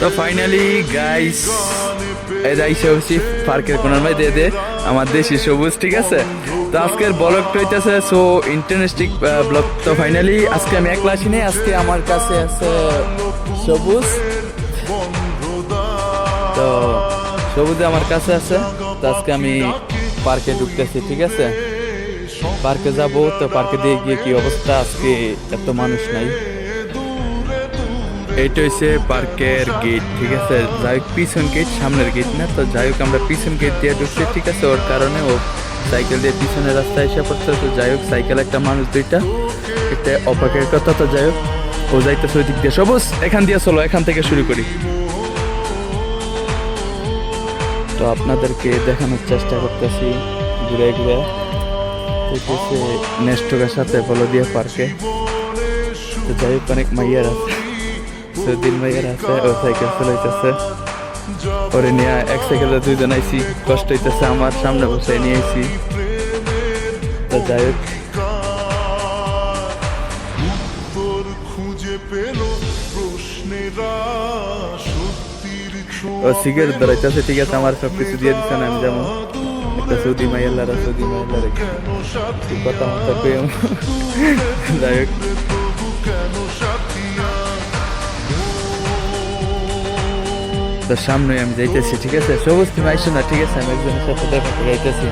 তো finally guys যাইছে হচ্ছি পার্কের কোনার মধ্যে দে, আমার দেশি সবুজ, ঠিক আছে? তো আজকের ব্লগটা হইতেছে সো ইন্টারনেস্টিক ব্লগ তো ফাইনালি আজকে আমি একলা আসি নাই, আজকে আমার কাছে আছে সবুজ। তো সবুজে আমার কাছে আছে, তো আজকে আমি পার্কে ঢুকতেছি, ঠিক আছে? পার্কে যাব, তো পার্কে দিয়ে গিয়ে কি অবস্থা? আজকে এত মানুষ নাই। এইটা হচ্ছে পার্কের গেট ঠিক আছে? যাই হোক, পিছন গেট সামনের গেট না? তো যাই হোক, আমরা পিছন গেট দিয়ে ঢুকছি, ঠিক আছে? ওর কারণে ও সাইকেল দিয়ে পিছনের রাস্তায় এসে পড়ছে। তো যাই হোক সাইকেল একটা মানুষ দুইটা, একটা অপাকের কথা। তো যাই হোক, ও যাইতেছে ওই দিক দিয়ে। সবুজ, এখান দিয়ে চলো, এখান থেকে শুরু করি। তো আপনাদেরকে দেখানোর চেষ্টা করতেছি, ঘুরে ঘুরে। নেস্টকের সাথে বলো দিয়ে পার্কে। তো যাই হোক, অনেক মাইয়ার আছে। সুদিন মাইয়ার আছে, ও সাইকেল চালাইতেছে। ওরে নিয়ে এক সাইকেলে দুইজন আইছি, কষ্ট হইতেছে, আমার সামনে বসে নিয়ে আইছি। তো যাই হোক। সিগারেট ধরাইতেছে, ঠিক আছে, আমার সব দিয়ে আমি যেমন যাই হোক। তো সামনে আমি যাইতেছি, ঠিক আছে? সবুজ তুমি আইসো না, ঠিক আছে? আমি একজনের সাথে দেখা যাইতেছি।